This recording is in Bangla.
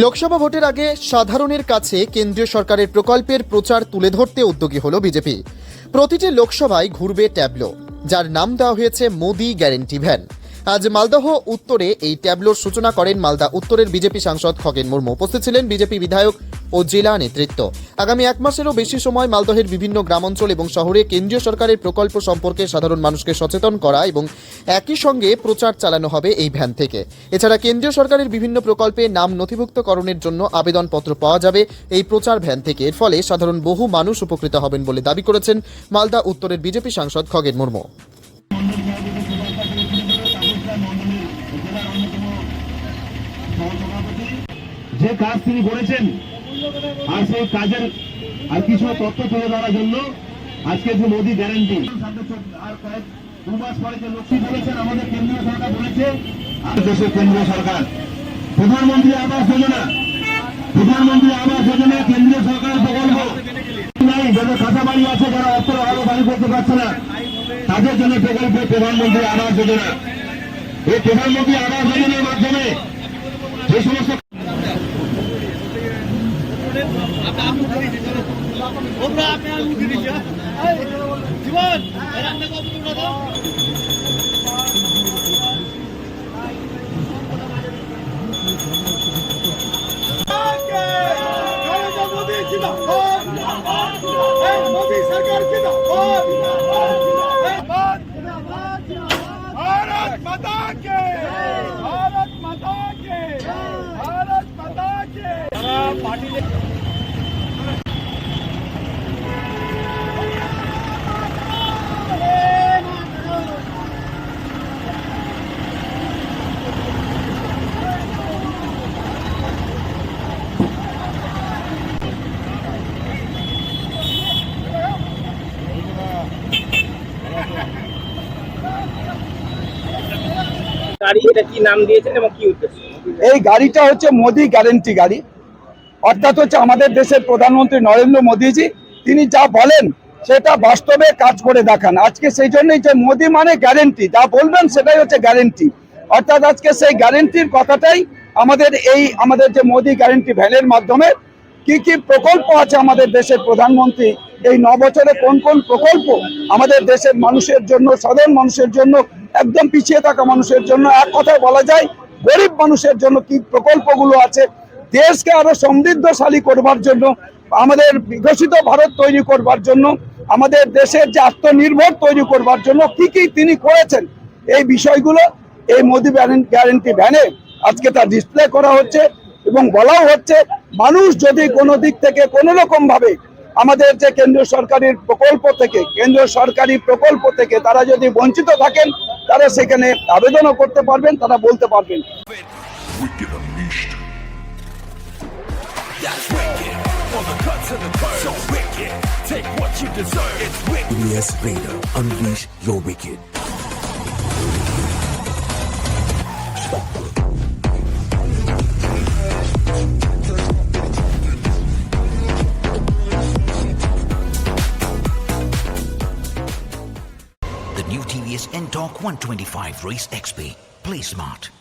লোকসভা ভোটের আগে সাধারণের কাছে কেন্দ্রীয় সরকারের প্রকল্পের প্রচার তুলে ধরতে উদ্যোগী হল বিজেপি। প্রতিটি লোকসভায় ঘুরবে ট্যাবলো, যার নাম দেওয়া হয়েছে মোদি গ্যারেন্টি ভ্যান। আজ মালদহ উত্তরে এই ট্যাবলোর সূচনা করেন মালদা উত্তরের বিজেপি সাংসদ খগেন মুর্মু। উপস্থিত ছিলেন বিজেপি বিধায়ক ও জেলা নেতৃত্ব। আগামী এক মাসেরও বেশি সময় মালদহের বিভিন্ন গ্রামাঞ্চল এবং শহরে কেন্দ্রীয় সরকারের প্রকল্প সম্পর্কে সাধারণ মানুষকে সচেতন করা এবং একই সঙ্গে প্রচার চালানো হবে এই ভ্যান থেকে। এছাড়া কেন্দ্রীয় সরকারের বিভিন্ন প্রকল্পে নাম নথিভুক্তকরণের জন্য আবেদনপত্র পাওয়া যাবে এই প্রচার ভ্যান থেকে। এর ফলে সাধারণ বহু মানুষ উপকৃত হবেন বলে দাবি করেছেন মালদা উত্তরের বিজেপি সাংসদ খগেন মুর্মু। যে কাজ তিনি করেছেন আর সেই কাজের আর কিছু তথ্য তুলে ধরার জন্য আজকে যে মোদি গ্যারান্টি আর কয়েক দু মাস পরে যে লক্ষ্মী বলেছেন আমাদের কেন্দ্রীয় সরকার বলেছে। দেশের কেন্দ্রীয় সরকার। প্রধানমন্ত্রী আবাস যোজনা। প্রধানমন্ত্রী আবাস যোজনা কেন্দ্রীয় সরকারের প্রকল্প। নাই যাদের কাঁচা বাড়ি আছে যারা আরও বাড়ি করতে পারছে না তাদের জন্য প্রকল্প প্রধানমন্ত্রী আবাস যোজনা। এই প্রধানমন্ত্রী আবাস যোজনার মাধ্যমে যে সমস্ত ওরা আপনি আর উঠে দিছে জীবন এর আপনি কত দূর না मोदी जिंदाबाद मोदी सरकार जिंदाबाद भारत माता के গাড়ি এটা কি নাম দিয়েছেন এবং কি উদ্দেশ্য? এই গাড়িটা হচ্ছে মোদি গ্যারেন্টি গাড়ি। অর্থাৎ হচ্ছে আমাদের দেশের প্রধানমন্ত্রী নরেন্দ্র মোদীজি, তিনি যা বলেন সেটা বাস্তবে কাজ করে দেখান। আজকে সেই জন্যই যে মোদি মানে গ্যারেন্টি যা বলবেন সেটাই হচ্ছে গ্যারেন্টি অর্থাৎ আজকে সেই গ্যারেন্টির কথাটাই আমাদের এই, আমাদের যে মোদি গ্যারেন্টি ভ্যানের মাধ্যমে কি কি প্রকল্প আছে আমাদের দেশের প্রধানমন্ত্রী, এই ন বছরে কোন কোন প্রকল্প আমাদের দেশের মানুষের জন্য, সাধারণ মানুষের জন্য, একদম পিছিয়ে থাকা মানুষের জন্য, এক কথায় বলা যায় গরিব মানুষের জন্য কি প্রকল্পগুলো আছে দেশকে আরও সমৃদ্ধশালী করবার জন্য, আমাদের বিকশিত ভারত তৈরি করবার জন্য, আমাদের দেশের যে আত্মনির্ভর তৈরি করবার জন্য কি কি তিনি করেছেন, এই বিষয়গুলো এই মোদি গ্যারেন্টি ভ্যানে আজকে তা ডিসপ্লে করা হচ্ছে এবং বলাও হচ্ছে, মানুষ যদি কোনো দিক থেকে কোনো রকম ভাবে আমাদের যে কেন্দ্রীয় সরকারের প্রকল্প থেকে, কেন্দ্রীয় সরকারি প্রকল্প থেকে তারা যদি বঞ্চিত থাকেন, তারা সেখানে আবেদনও করতে পারবেন, তারা বলতে পারবেন. That's wicked. For the cut to the curb. So wicked. Take what you deserve. It's wicked. Yes, Vader. Unleash your wicked. The new TVS N-Torque 125 Race XP. Play smart.